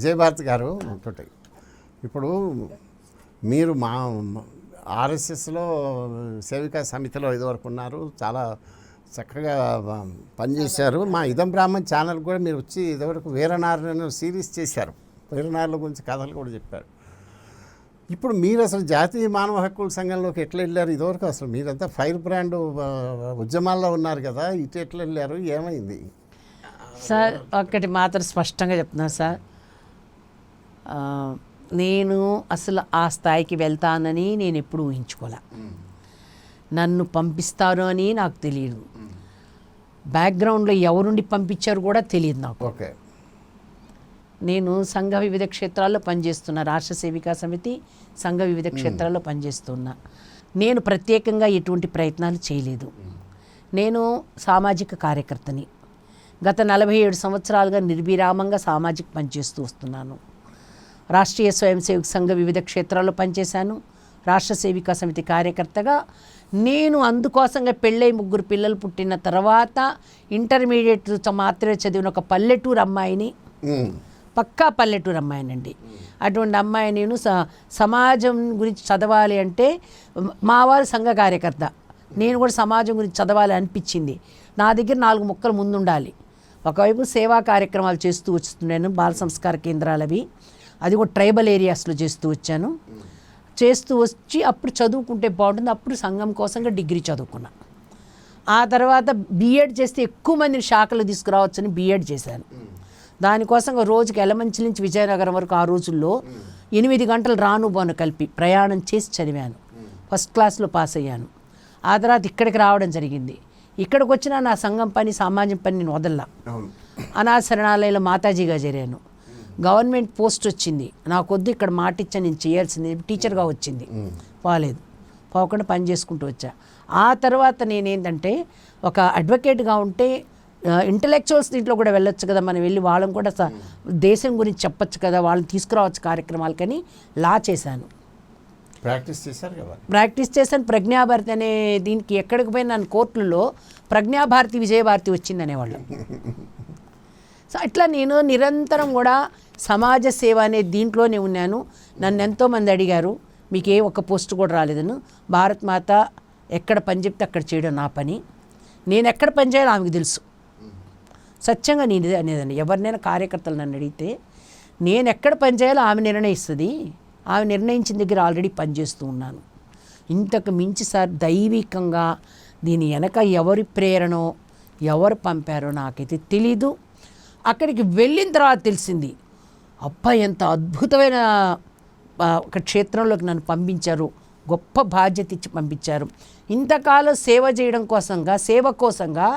విజయభారతి గారు ఒకటి. ఇప్పుడు మీరు మా ఆర్ఎస్ఎస్లో సేవికా సమితిలో ఇదివరకు ఉన్నారు. చాలా చక్కగా పనిచేశారు. మా ఇదం బ్రాహ్మణ్ ఛానల్ కూడా మీరు వచ్చి ఇదివరకు వీరనారాయణ సిరీస్ చేశారు. వీరనారుల గురించి కథలు కూడా చెప్పారు. ఇప్పుడు మీరు అసలు జాతీయ మానవ హక్కుల సంఘంలోకి ఎట్లా వెళ్ళారు? ఇదివరకు అసలు మీరంతా ఫైర్ బ్రాండ్ ఉద్యమాల్లో ఉన్నారు కదా ఇటు ఎట్లా వెళ్ళారు? ఏమైంది? సార్ ఒక్కటి మాత్రం స్పష్టంగా చెప్తున్నాను సార్. నేను అసలు ఆ స్థాయికి వెళ్తానని నేను ఎప్పుడు ఊహించుకోలే. నన్ను పంపిస్తారు అని నాకు తెలియదు బ్యాక్గ్రౌండ్లో ఎవరుండి పంపించారు కూడా తెలియదు నాకు. ఓకే. నేను సంఘ వివిధ క్షేత్రాల్లో పనిచేస్తున్నా. రాష్ట్ర సేవికా సమితి సంఘ వివిధ క్షేత్రాల్లో పనిచేస్తున్నా. నేను ప్రత్యేకంగా ఎటువంటి ప్రయత్నాలు చేయలేదు. నేను సామాజిక కార్యకర్తని. గత నలభై ఏడు సంవత్సరాలుగా నిర్విరామంగా సామాజిక పనిచేస్తూ వస్తున్నాను. రాష్ట్రీయ స్వయం సేవక సంఘ వివిధ క్షేత్రాల్లో పనిచేశాను. రాష్ట్ర సేవికా సమితి కార్యకర్తగా. నేను అందుకోసంగా పెళ్ళై ముగ్గురు పిల్లలు పుట్టిన తర్వాత ఇంటర్మీడియట్ మాత్రమే చదివిన ఒక పల్లెటూరు అమ్మాయిని. పక్కా పల్లెటూరు అమ్మాయినండి. అటువంటి అమ్మాయి నేను స సమాజం గురించి చదవాలి అంటే మా వారు సంఘ కార్యకర్త. నేను కూడా సమాజం గురించి చదవాలి అనిపించింది. నా దగ్గర నాలుగు ముక్కలు ముందుండాలి. ఒకవైపు సేవా కార్యక్రమాలు చేస్తూ వస్తున్నాను బాల సంస్కార కేంద్రాలు అవి అది కూడా ట్రైబల్ ఏరియాస్లో చేస్తూ వచ్చాను. చేస్తూ వచ్చి అప్పుడు చదువుకుంటే బాగుంటుంది. అప్పుడు సంఘం కోసంగా డిగ్రీ చదువుకున్నా. ఆ తర్వాత బీఎడ్ చేస్తే ఎక్కువ మందిని శాఖలు తీసుకురావచ్చని బీఎడ్ చేశాను. దానికోసం రోజుకి ఎలమంచి నుంచి విజయనగరం వరకు ఆ రోజుల్లో ఎనిమిది గంటలు రాను పోను కలిపి ప్రయాణం చేసి చదివాను. ఫస్ట్ క్లాస్లో పాస్ అయ్యాను. ఆ తర్వాత ఇక్కడికి రావడం జరిగింది. ఇక్కడికి వచ్చిన నా సంఘం పని సామాజిక పని నేను వదల్లా. అవును. అనాథ శరణాలయంలో మాతాజీగా చేరాను. గవర్నమెంట్ పోస్ట్ వచ్చింది. నాకొద్దు ఇక్కడ మాట ఇచ్చా నేను చేయాల్సింది టీచర్గా వచ్చింది. పోలేదు. పోకుండా పని చేసుకుంటూ వచ్చా. ఆ తర్వాత నేనేంటంటే ఒక అడ్వకేట్గా ఉంటే ఇంటలెక్చువల్స్ దీంట్లో కూడా వెళ్ళొచ్చు కదా. మనం వెళ్ళి వాళ్ళని కూడా స- దేశం గురించి చెప్పొచ్చు కదా. వాళ్ళని తీసుకురావచ్చు కార్యక్రమాలకని లా చేశాను. ప్రాక్టీస్ చేశారు కదా? ప్రాక్టీస్ చేశాను. ప్రజ్ఞాభారతి అనే దీనికి ఎక్కడికి పోయిన నన్ను కోర్టులలో ప్రజ్ఞాభారతి విజయభారతి వచ్చింది అనేవాళ్ళు సో అట్లా నేను నిరంతరం కూడా సమాజ సేవ అనే దీంట్లోనే ఉన్నాను. నన్ను ఎంతోమంది అడిగారు మీకు ఏ ఒక్క పోస్ట్ కూడా రాలేదను. భారత్ మాత ఎక్కడ పని చెప్తే అక్కడ చేయడం నా పని. నేను ఎక్కడ పని చేయాలో ఆమెకు తెలుసు. సత్యంగా నేను ఇదే ఎవరినైనా కార్యకర్తలు నన్ను అడిగితే నేను ఎక్కడ పని చేయాలో ఆమె నిర్ణయిస్తుంది. ఆమె నిర్ణయించిన దగ్గర ఆల్రెడీ పనిచేస్తూ ఉన్నాను. ఇంతకు మించి సార్ దైవికంగా దీని వెనక ఎవరి ప్రేరణో ఎవరు పంపారో నాకైతే తెలీదు. అక్కడికి వెళ్ళిన తర్వాత తెలిసింది అబ్బా ఎంత అద్భుతమైన ఒక క్షేత్రంలోకి నన్ను పంపించారు. గొప్ప బాధ్యత ఇచ్చి పంపించారు. ఇంతకాలం సేవ చేయడం కోసంగా సేవ కోసంగా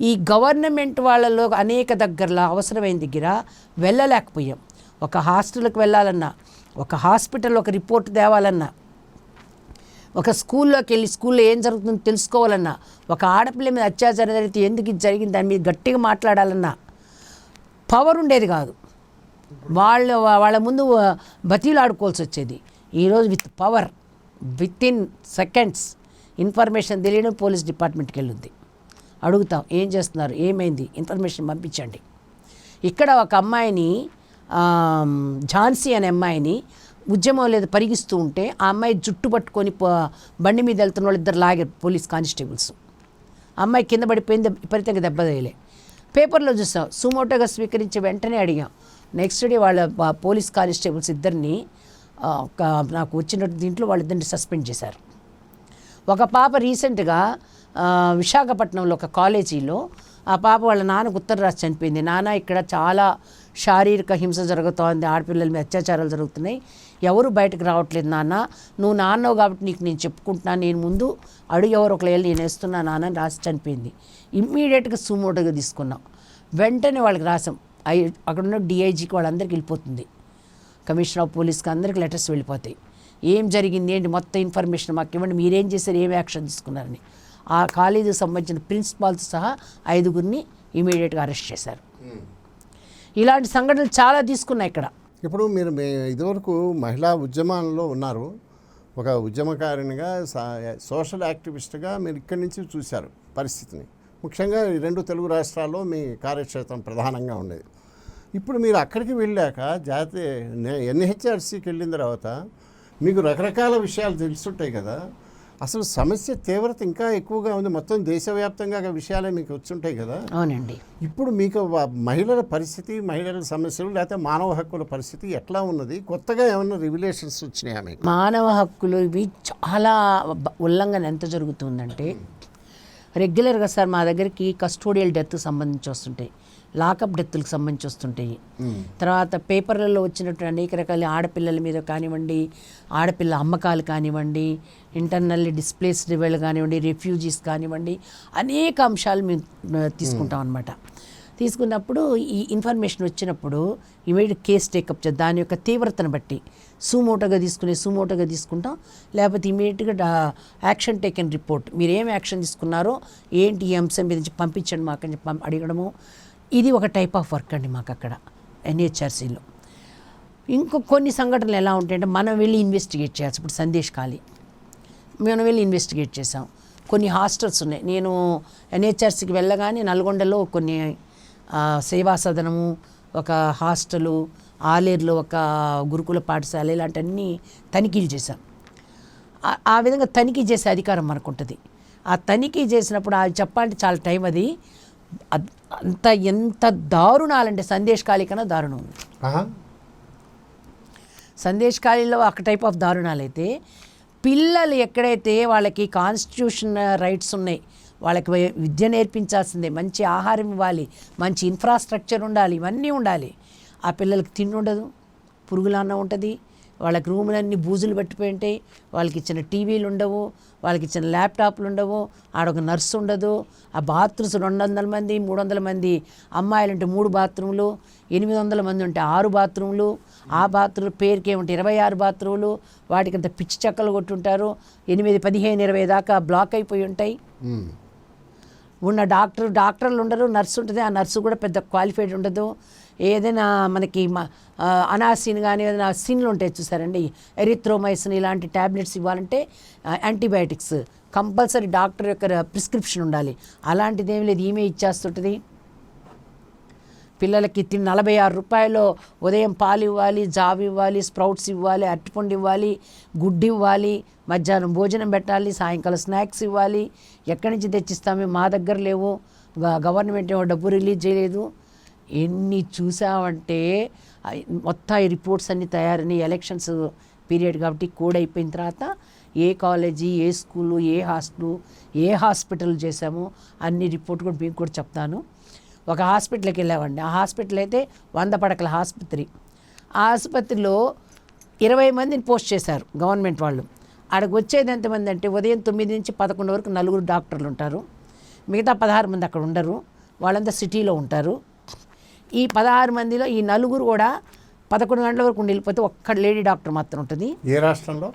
ఈ గవర్నమెంట్ వాళ్ళలో అనేక దగ్గరలో అవసరమైన దగ్గర వెళ్ళలేకపోయాం. ఒక హాస్టల్కి వెళ్ళాలన్నా ఒక హాస్పిటల్ ఒక రిపోర్ట్ తేవాలన్నా ఒక స్కూల్లోకి వెళ్ళి స్కూల్లో ఏం జరుగుతుందో తెలుసుకోవాలన్నా ఒక ఆడపిల్ల మీద అత్యాచారం జరిగితే ఎందుకు ఇది జరిగింది దాని మీద గట్టిగా మాట్లాడాలన్నా పవర్ ఉండేది కాదు. వాళ్ళ వాళ్ళ ముందు బతీలు ఆడుకోవాల్సి వచ్చేది ఈరోజు with power with in seconds information తెలియడం పోలీస్ డిపార్ట్మెంట్కి వెళ్ళింది అడుగుతాం ఏం చేస్తున్నారు? ఏమైంది? ఇన్ఫర్మేషన్ పంపించండి. ఇక్కడ ఒక అమ్మాయిని ఝాన్సీ అనే అమ్మాయిని ఉద్యమం లేదు పరిగిస్తూ ఉంటే ఆ అమ్మాయి జుట్టు పట్టుకొని బండి మీద వెళ్తున్న వాళ్ళు ఇద్దరు లాగారు పోలీస్ కానిస్టేబుల్స్. అమ్మాయి కింద పడిపోయింది విపరీతంగా దెబ్బ తగిలే పేపర్లో చూసాం. సుమోటోగా స్వీకరించి వెంటనే అడిగాం. నెక్స్ట్ డే వాళ్ళ పోలీస్ కానిస్టేబుల్స్ ఇద్దరిని ఒక నాకు వచ్చినట్టు దీంట్లో వాళ్ళిద్దరిని సస్పెండ్ చేశారు. ఒక పాప రీసెంట్గా విశాఖపట్నంలో ఒక కాలేజీలో ఆ పాప వాళ్ళ నాన్నకు ఉత్తర రాసి చనిపోయింది. నాన్న ఇక్కడ చాలా శారీరక హింస జరుగుతోంది. ఆడపిల్లల మీద అత్యాచారాలు జరుగుతున్నాయి. ఎవరు బయటకు రావట్లేదు నాన్న. నువ్వు నాన్నవు కాబట్టి నీకు నేను చెప్పుకుంటున్నాను నేను ముందు అడుగు ఎవరు ఒకవేళ నేను వేస్తున్నా నాన్న అని రాసి చనిపోయింది. ఇమ్మీడియట్గా సుమోటోగా తీసుకున్నాం. వెంటనే వాళ్ళకి రాసాం. అయి అక్కడ ఉన్న డిఐజీకి వాళ్ళందరికీ వెళ్ళిపోతుంది. కమిషనర్ ఆఫ్ పోలీస్కి అందరికి లెటర్స్ వెళ్ళిపోతాయి. ఏం జరిగింది ఏంటి? మొత్తం ఇన్ఫర్మేషన్ మాకు ఇవ్వండి. మీరేం చేశారు? ఏం యాక్షన్ తీసుకున్నారని. ఆ కాలేజీకి సంబంధించిన ప్రిన్సిపాల్తో సహా ఐదుగురిని ఇమీడియట్గా అరెస్ట్ చేశారు. ఇలాంటి సంఘటనలు చాలా తీసుకున్నాయి ఇక్కడ. ఇప్పుడు మీరు ఇదివరకు మహిళా ఉద్యమాల్లో ఉన్నారు. ఒక ఉద్యమకారినిగా సోషల్ యాక్టివిస్ట్గా మీరు ఇక్కడి నుంచి చూశారు పరిస్థితిని. ముఖ్యంగా ఈ రెండు తెలుగు రాష్ట్రాల్లో మీ కార్యక్షేత్రం ప్రధానంగా ఉండేది. ఇప్పుడు మీరు అక్కడికి వెళ్ళాక జాతీయ ఎన్హెచ్ఆర్సీకి వెళ్ళిన తర్వాత మీకు రకరకాల విషయాలు తెలుసుంటాయి కదా. అసలు సమస్య తీవ్రత ఇంకా ఎక్కువగా ఉంది. మొత్తం దేశవ్యాప్తంగా విషయాలే మీకు వచ్చుంటాయి కదా. అవునండి. ఇప్పుడు మీకు మహిళల పరిస్థితి మహిళల సమస్యలు లేకపోతే మానవ హక్కుల పరిస్థితి ఎట్లా ఉన్నది? కొత్తగా ఏమన్నా రివిలేషన్స్ వచ్చినాయా మీకు? మానవ హక్కులు ఇవి చాలా ఉల్లంఘన ఎంత జరుగుతుందంటే రెగ్యులర్గా సార్ మా దగ్గరికి కస్టోడియల్ డెత్ సంబంధించి వస్తుంటాయి. లాకప్ డెత్లకు సంబంధించి వస్తుంటాయి. తర్వాత పేపర్లలో వచ్చినట్టు అనేక రకాల ఆడపిల్లల మీద కానివ్వండి ఆడపిల్ల అమ్మకాలు కానివ్వండి ఇంటర్నల్లీ డిస్ప్లేస్డ్ వాళ్ళు కానివ్వండి రెఫ్యూజీస్ కానివ్వండి అనేక అంశాలు మేము తీసుకుంటాం అనమాట తీసుకున్నప్పుడు ఈ ఇన్ఫర్మేషన్ వచ్చినప్పుడు ఇమీడియట్ కేస్ టేకప్ చేద్దాం దాని యొక్క తీవ్రతను బట్టి సుమోటోగా తీసుకునే సుమోటోగా తీసుకుంటాం లేకపోతే ఇమీడియట్గా యాక్షన్ టేకెన్ రిపోర్ట్. మీరు ఏం యాక్షన్ తీసుకున్నారో ఏంటి ఈ అంశం మీద నుంచి పంపించండి మాకు అని చెప్పి అడగడము. ఇది ఒక టైప్ ఆఫ్ వర్క్ అండి మాకు అక్కడ ఎన్హెచ్ఆర్సీలో. ఇంకో కొన్ని సంఘటనలు ఎలా ఉంటాయంటే మనం వెళ్ళి ఇన్వెస్టిగేట్ చేయాల్సి ఇప్పుడు సందేశ్ ఖాళీ. మేము వెళ్ళి ఇన్వెస్టిగేట్ చేసాం. కొన్ని హాస్టల్స్ ఉన్నాయి. నేను ఎన్హెచ్ఆర్సీకి వెళ్ళగానే నల్గొండలో కొన్ని సేవా సదనము ఒక హాస్టలు ఆలేరులో ఒక గురుకుల పాఠశాల ఇలాంటివన్నీ తనిఖీలు చేశాం. ఆ- విధంగా తనిఖీ చేసే అధికారం మనకు ఉంటుంది ఆ తనిఖీ చేసినప్పుడు అది చెప్పాలంటే చాలా టైం అది. అంత ఎంత దారుణాలంటే సందేశ్ ఖాళీ కన్నా దారుణం ఉంది. సందేశ్ ఖాళీలో ఒక టైప్ ఆఫ్ దారుణాలు అయితే పిల్లలు ఎక్కడైతే వాళ్ళకి కాన్స్టిట్యూషన్ రైట్స్ ఉన్నాయి వాళ్ళకి విద్య నేర్పించాల్సిందే మంచి ఆహారం ఇవ్వాలి మంచి ఇన్ఫ్రాస్ట్రక్చర్ ఉండాలి ఇవన్నీ ఉండాలి ఆ పిల్లలకి తిండి ఉండదు పురుగులన్న ఉంటుంది వాళ్ళకి రూములన్నీ బూజులు పట్టిపోయి ఉంటాయి వాళ్ళకి ఇచ్చిన టీవీలు ఉండవు వాళ్ళకి ఇచ్చిన ల్యాప్టాప్లు ఉండవు ఆడొక నర్సు ఉండదు ఆ బాత్రూమ్స్ రెండు వందల మంది మూడు వందల మంది అమ్మాయిలు ఉంటే మూడు బాత్రూములు ఎనిమిది వందల మంది ఉంటే ఆరు బాత్రూములు ఆ బాత్రూమ్ పేరుకి ఏమిటి ఇరవై ఆరు బాత్రూములు అంత పిచ్చి చెక్కలు కొట్టుంటారు ఎనిమిది పదిహేను ఇరవై దాకా బ్లాక్ అయిపోయి ఉంటాయి. ఉన్న డాక్టర్ డాక్టర్లు ఉండరు నర్సు ఉంటుంది ఆ నర్సు కూడా పెద్ద క్వాలిఫైడ్ ఉండదు ఏదైనా మనకి అనాసిన్ కానీ ఏదైనా సిన్లు ఉంటాయి చూసారండి. ఎరిథ్రోమైసిన్ ఇలాంటి ట్యాబ్లెట్స్ ఇవ్వాలంటే యాంటీబయాటిక్స్ కంపల్సరీ డాక్టర్ యొక్క ప్రిస్క్రిప్షన్ ఉండాలి. అలాంటిది ఏమి లేదు ఈమె ఇచ్చేస్తుంటుంది. పిల్లలకి తిని నలభై ఆరు రూపాయలు ఉదయం పాలు ఇవ్వాలి జాబ్ ఇవ్వాలి స్ప్రౌట్స్ ఇవ్వాలి అరటిపండు ఇవ్వాలి గుడ్డు ఇవ్వాలి మధ్యాహ్నం భోజనం పెట్టాలి సాయంకాలం స్నాక్స్ ఇవ్వాలి. ఎక్కడి నుంచి తెచ్చిస్తామే? మా దగ్గర లేవు. గవర్నమెంట్ ఏమో డబ్బు రిలీజ్ చేయలేదు. ఎన్ని చూసామంటే మొత్తం ఈ రిపోర్ట్స్ అన్నీ తయారని ఎలక్షన్స్ పీరియడ్ కాబట్టి కోడ్ అయిపోయిన తర్వాత ఏ కాలేజీ ఏ స్కూలు ఏ హాస్టల్ ఏ హాస్పిటల్ చేసాము అన్ని రిపోర్ట్ కూడా మీకు కూడా చెప్తాను. ఒక హాస్పిటల్కి వెళ్ళామండి. ఆ హాస్పిటల్ అయితే వంద పడకల ఆసుపత్రి. ఆ ఆసుపత్రిలో ఇరవై మందిని పోస్ట్ చేశారు గవర్నమెంట్ వాళ్ళు. అక్కడికి వచ్చేది ఎంతమంది అంటే ఉదయం తొమ్మిది నుంచి పదకొండు వరకు నలుగురు డాక్టర్లు ఉంటారు. మిగతా పదహారు మంది అక్కడ ఉండరు. వాళ్ళంతా సిటీలో ఉంటారు. ఈ పదహారు మందిలో ఈ నలుగురు కూడా పదకొండు గంటల వరకు ఉండి వెళ్ళిపోతే ఒక్క లేడీ డాక్టర్ మాత్రం ఉంటుంది. ఏ రాష్ట్రంలో?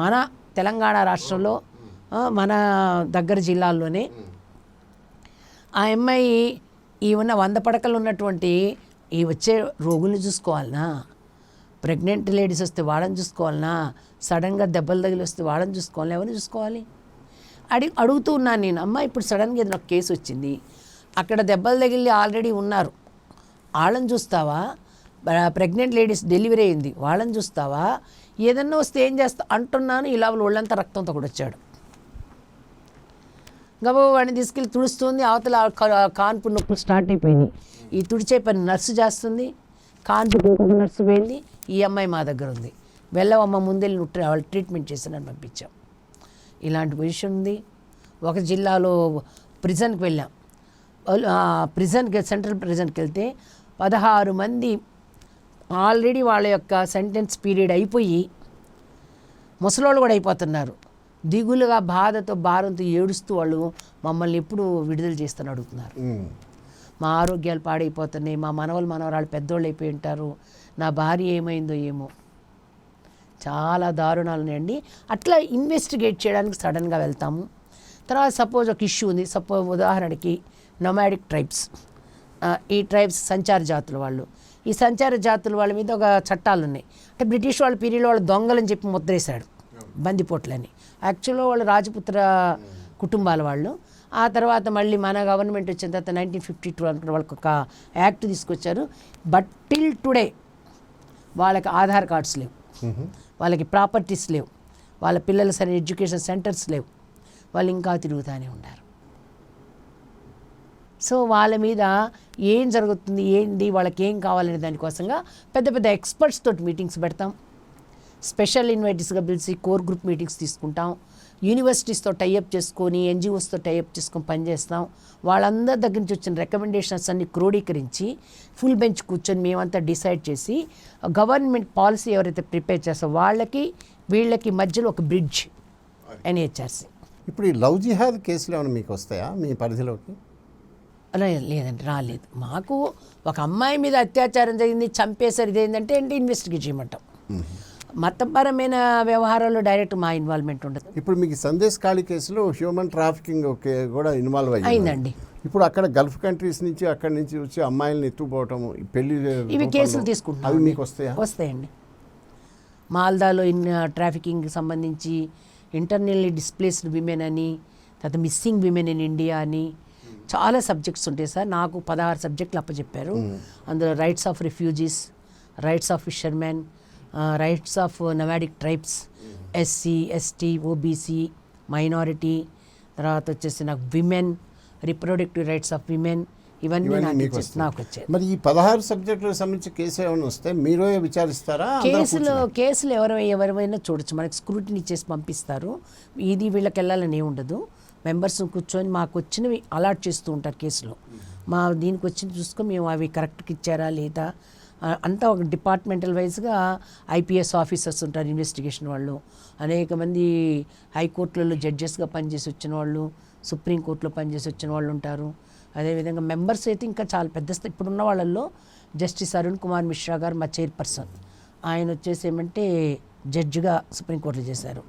మన తెలంగాణ రాష్ట్రంలో మన దగ్గర జిల్లాల్లోనే. ఆ అమ్మాయి ఈ ఉన్న వంద పడకలు ఉన్నటువంటి ఈ వచ్చే రోగుల్ని చూసుకోవాలనా? ప్రెగ్నెంట్ లేడీస్ వస్తే వాళ్ళని చూసుకోవాలనా? సడన్గా దెబ్బలు తగిలి వస్తే వాళ్ళని చూసుకోవాలి ఎవరిని చూసుకోవాలి? అడిగి అడుగుతూ ఉన్నాను నేను అమ్మ ఇప్పుడు సడన్గా ఏదైనా ఒక కేసు వచ్చింది. అక్కడ దెబ్బలు తగిలి ఆల్రెడీ ఉన్నారు. వాళ్ళని చూస్తావా? ప్రెగ్నెంట్ లేడీస్ డెలివరీ అయింది. వాళ్ళని చూస్తావా? ఏదన్నా వస్తే ఏం చేస్తా? అంటున్నాను ఇలా ఒళ్ళంతా రక్తంతో కూడా వచ్చాడు గబా వాడిని తీసుకెళ్ళి తుడుస్తుంది అవతల కాన్పు నొప్పులు స్టార్ట్ అయిపోయింది. ఈ తుడిచే పని నర్సు చేస్తుంది కాన్పు నర్సు పోయింది ఈ అమ్మాయి మా దగ్గర ఉంది. వెళ్ళవమ్మ ముందెళ్ళి నువ్వు వాళ్ళు ట్రీట్మెంట్ చేసానని పంపించాం. ఇలాంటి పొజిషన్ ఉంది. ఒక జిల్లాలో ప్రిజన్కి వెళ్ళాం. ప్రిజన్కి సెంట్రల్ ప్రిజన్కి వెళ్తే పదహారు మంది ఆల్రెడీ వాళ్ళ యొక్క సెంటెన్స్ పీరియడ్ అయిపోయి ముసలోళ్ళు కూడా అయిపోతున్నారు. దిగులుగా బాధతో భారంతో ఏడుస్తూ వాళ్ళు మమ్మల్ని ఎప్పుడు విడుదల చేస్తాను అడుగుతున్నారు. మా ఆరోగ్యాలు పాడైపోతున్నాయి మా మనవలు మనవరాలు పెద్దోళ్ళు అయిపోయి ఉంటారు నా భార్య ఏమైందో ఏమో. చాలా దారుణాలు ఉన్నాయండి అట్లా ఇన్వెస్టిగేట్ చేయడానికి సడన్గా వెళ్తాము. తర్వాత సపోజ్ ఒక ఇష్యూ ఉంది. సపోజ్ ఉదాహరణకి నొమాడిక్ ట్రైబ్స్ ఈ ట్రైబ్స్ సంచార జాతుల వాళ్ళు. ఈ సంచార జాతుల వాళ్ళ మీద ఒక చట్టాలు ఉన్నాయి అంటే బ్రిటిష్ వాళ్ళ పీరియడ్లో వాళ్ళు దొంగలని చెప్పి ముద్రేశాడు. బందిపోట్లని. యాక్చువల్గా వాళ్ళు రాజపుత్ర కుటుంబాల వాళ్ళు. ఆ తర్వాత మళ్ళీ మన గవర్నమెంట్ వచ్చిన తర్వాత నైన్టీన్ ఫిఫ్టీ టూ వాళ్ళకి ఒక యాక్ట్ తీసుకొచ్చారు. బట్ టిల్ టుడే వాళ్ళకి ఆధార్ కార్డ్స్ లేవు. వాళ్ళకి ప్రాపర్టీస్ లేవు. వాళ్ళ పిల్లల సరైన ఎడ్యుకేషన్ సెంటర్స్ లేవు. వాళ్ళు ఇంకా తిరుగుతూనే ఉన్నారు సో వాళ్ళ మీద ఏం జరుగుతుంది ఏంటి వాళ్ళకి ఏం కావాలనే దానికోసంగా పెద్ద పెద్ద ఎక్స్పర్ట్స్ తోటి మీటింగ్స్ పెడతాం. స్పెషల్ ఇన్వైటీస్గా పిలిచి కోర్ గ్రూప్ మీటింగ్స్ తీసుకుంటాం. యూనివర్సిటీస్తో టైఅప్ చేసుకొని ఎన్జిఓస్తో టైఅప్ చేసుకొని పనిచేస్తాం వాళ్ళందరి దగ్గర నుంచి వచ్చిన రికమెండేషన్స్ అన్ని క్రోడీకరించి ఫుల్ బెంచ్ కూర్చొని మేమంతా డిసైడ్ చేసి గవర్నమెంట్ పాలసీ ఎవరైతే ప్రిపేర్ చేస్తారో వాళ్ళకి వీళ్ళకి మధ్యలో ఒక బ్రిడ్జ్ ఎన్హెచ్ఆర్సీ. ఇప్పుడు ఈ లవ్ జిహాద్ కేసులు ఏమైనా మీకు వస్తాయా మీ పరిధిలోకి? లేదండి రాలేదు. మాకు ఒక అమ్మాయి మీద అత్యాచారం జరిగింది చంపేసరి ఇదేంటంటే ఏంటి ఇన్వెస్టిగేట్ చేయమంటాం. మతపరమైన వ్యవహారాల్లో డైరెక్ట్ మా ఇన్వాల్వ్మెంట్ ఉండదు. ఇప్పుడు మీకు సందేశ్ ఖాళీ కేసులో హ్యూమన్ ట్రాఫికింగ్ కూడా ఇన్వాల్వ్ అయ్యింది. అయిందండి. ఇప్పుడు అక్కడ గల్ఫ్ కంట్రీస్ నుంచి అక్కడి నుంచి వచ్చి అమ్మాయిల్ని ఎత్తుపోవటం ఈ పెళ్ళి ఇవి కేసులు తీసుకుంటున్నాం అవి మీకు వస్తాయా? వస్తాయండి. మాల్దాలో ఇన్ ట్రాఫికింగ్ సంబంధించి ఇంటర్నల్లీ డిస్ప్లేస్డ్ విమెన్ అని తర్వాత మిస్సింగ్ విమెన్ ఇన్ ఇండియా అని చాలా సబ్జెక్ట్స్ ఉంటాయి సార్. నాకు పదహారు సబ్జెక్టులు అప్పచెప్పారు. అందులో rights of refugees rights of fishermen rights of nomadic tribes SC ST OBC minority తర్వాత వచ్చేసి నాకు women reproductive rights of women ఇవన్నీ నాకు వచ్చాయి మరి ఈ పదహారు సబ్జెక్టులకు సంబంధించి కేసు ఏమైనా వస్తే మీరే విచారిస్తారా? కేసులు కేసులు ఎవరు ఎవరైనా చూడొచ్చు. మనకి స్క్రూటినీ చేసి పంపిస్తారు. ఇది వీళ్ళకి వెళ్ళాలని ఏమి ఉండదు మెంబర్స్ కూర్చొని మాకు వచ్చినవి అలాట్ చేస్తూ ఉంటారు కేసులో. మా దీనికి వచ్చింది చూసుకొని మేము అవి కరెక్ట్గా ఇచ్చారా లేదా? అంతా ఒక డిపార్ట్మెంటల్ వైజ్గా ఐపీఎస్ ఆఫీసర్స్ ఉంటారు ఇన్వెస్టిగేషన్ వాళ్ళు. అనేక మంది హైకోర్టులలో జడ్జెస్గా పనిచేసి వచ్చిన వాళ్ళు సుప్రీంకోర్టులో పనిచేసి వచ్చిన వాళ్ళు ఉంటారు. అదేవిధంగా మెంబర్స్ అయితే ఇంకా చాలా పెద్ద ఇప్పుడున్న వాళ్ళల్లో జస్టిస్ అరుణ్ కుమార్ మిశ్రా గారు మా చైర్పర్సన్. ఆయన వచ్చేసి ఏమంటే జడ్జిగా సుప్రీంకోర్టులో చేశారు.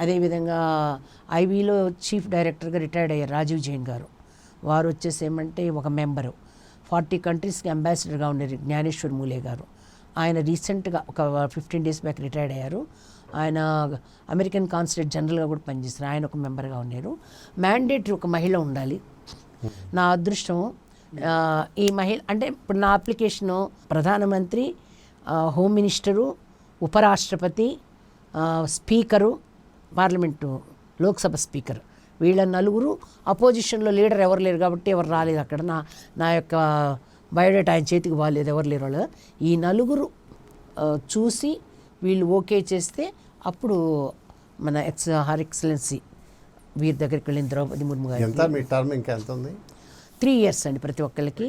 అదేవిధంగా ఐబీలో చీఫ్ డైరెక్టర్గా రిటైర్డ్ అయ్యారు రాజీవ్ జైన్ గారు. వారు వచ్చేసి ఏమంటే ఒక మెంబరు. ఫార్టీ కంట్రీస్కి అంబాసిడర్గా ఉండేది జ్ఞానేశ్వర్ మూలే గారు. ఆయన రీసెంట్గా ఒక ఫిఫ్టీన్ డేస్ బ్యాక్ రిటైర్డ్ అయ్యారు. ఆయన అమెరికన్ కాన్సులేట్ జనరల్గా కూడా పనిచేస్తారు ఆయన ఒక మెంబర్గా ఉన్నారు మ్యాండేటరీ ఒక మహిళ ఉండాలి. నా అదృష్టం ఈ మహిళ అంటే ఇప్పుడు నా అప్లికేషను ప్రధానమంత్రి హోమ్ మినిస్టరు ఉపరాష్ట్రపతి స్పీకరు పార్లమెంటు లోక్సభ స్పీకర్. వీళ్ళ నలుగురు అపోజిషన్లో లీడర్ ఎవరు లేరు కాబట్టి ఎవరు రాలేదు అక్కడ. నా నా యొక్క బయోడేటా ఆయన చేతికి బాగాలేదు ఎవరు లేరు వాళ్ళు. ఈ నలుగురు చూసి వీళ్ళు ఓకే చేస్తే అప్పుడు మన ఎక్స్ హర్ ఎక్సలెన్సీ వీరి దగ్గరికి వెళ్ళిన ద్రౌపది ముర్ము గారు ఎంత? మీ టర్మ్ ఇంకా ఎంత ఉంది? త్రీ ఇయర్స్ అండి ప్రతి ఒక్కరికి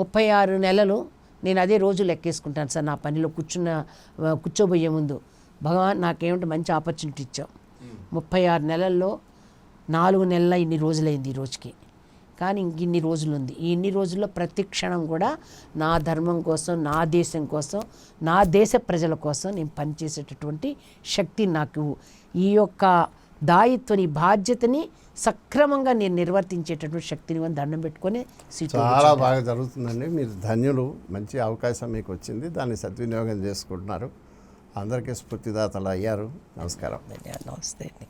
ముప్పై ఆరు నెలలు నేను అదే రోజు లెక్కేసుకుంటాను సార్. నా పనిలో కూర్చున్న కూర్చోబోయే ముందు. భగవాన్ నాకేమిటి మంచి ఆపర్చునిటీ ఇచ్చావు. ముప్పై ఆరు నెలల్లో నాలుగు నెలల ఇన్ని రోజులైంది ఈ రోజుకి. కానీ ఇంక ఇన్ని రోజులు ఉంది. ఈ ఇన్ని రోజుల్లో ప్రతి క్షణం కూడా నా ధర్మం కోసం నా దేశం కోసం నా దేశ ప్రజల కోసం నేను పనిచేసేటటువంటి శక్తి నాకు. ఈ యొక్క దాయిత్వని బాధ్యతని సక్రమంగా నేను నిర్వర్తించేటటువంటి శక్తిని దండం పెట్టుకొని చాలా బాగా జరుగుతుందండి. మీరు ధన్యులు. మంచి అవకాశం మీకు వచ్చింది. దాన్ని సద్వినియోగం చేసుకుంటున్నారు. అందరికీ స్ఫూర్తిదాతలు అయ్యారు. నమస్కారం. నమస్తే అండి.